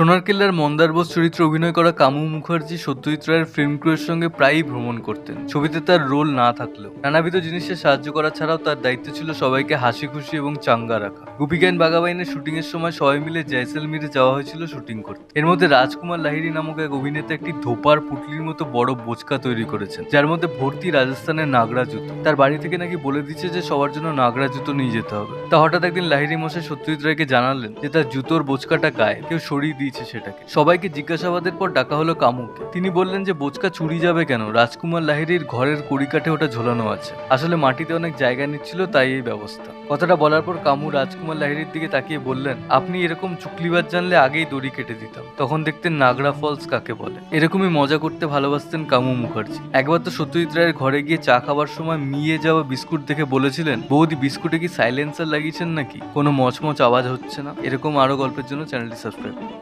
সোনার কেল্লার মন্দার বোস চরিত্রে অভিনয় করা কামু মুখার্জি সত্যজিৎ রায়ের ফিল্ম ক্রুয়ের সঙ্গে প্রায়ই ভ্রমণ করতেন। ছবিতে তার রোল না থাকলেও। নানাবিধ জিনিসে সাহায্য করা ছাড়াও তার দায়িত্ব ছিল সবাইকে হাসি খুশি এবং চাঙ্গা রাখা। গুপিগাইন বাগাবাইনের শুটিং এর সময় সবাই মিলে জয়সলমীরে যাওয়া হয়েছিল শুটিং করতে। এর মধ্যে রাজকুমার লাহিরি নামক এক অভিনেতা একটি ধোপার পুটলির মতো বড় বোচকা তৈরি করেছেন, যার মধ্যে ভর্তি রাজস্থানের নাগরা জুতো। তার বাড়ি থেকে নাকি বলে দিচ্ছে যে সবার জন্য নাগরা জুতো নিয়ে যেতে হবে। তা হঠাৎ একদিন লাহিড়ী মশাই সত্যজিৎ রায়কে জানালেন যে তার জুতোর বোচকাটা গায়ে কেউ সরিয়ে দিয়েছে সেটাকে। সবাইকে জিজ্ঞাসাবাদের পর ডাকা হলো কামুকে। তিনি বললেন যে, বোচকা চুরি যাবে কেন? রাজকুমার লাহিড়ীর ঘরের কড়িকাঠে ওটা ঝোলানো আছে। আসলে মাটিতে অনেক জায়গা নিচ্ছিল, তাই এই ব্যবস্থা। কথাটা বলার পর কামু রাজকুমার লাহিড়ীর দিকে তাকিয়ে বললেন, আপনি এরকম চুকলিবাজ জানলে আগেই দড়ি কেটে দিতাম। তখন দেখতেন নাগরা ফলস কাকে বলে। এরকমই মজা করতে ভালোবাসতেন কামু মুখার্জি। একবার তো সত্যজিৎ রায়ের ঘরে গিয়ে চা খাবার সময় মিয়ে যাওয়া বিস্কুট দেখে বলেছিলেন, বৌদি, বিস্কুটে কি সাইলেন্সার লাগিয়েছেন নাকি? কোনো মচমচ আওয়াজ হচ্ছে না? এরকম আরও গল্পের জন্য চ্যানেলটি সাবস্ক্রাইব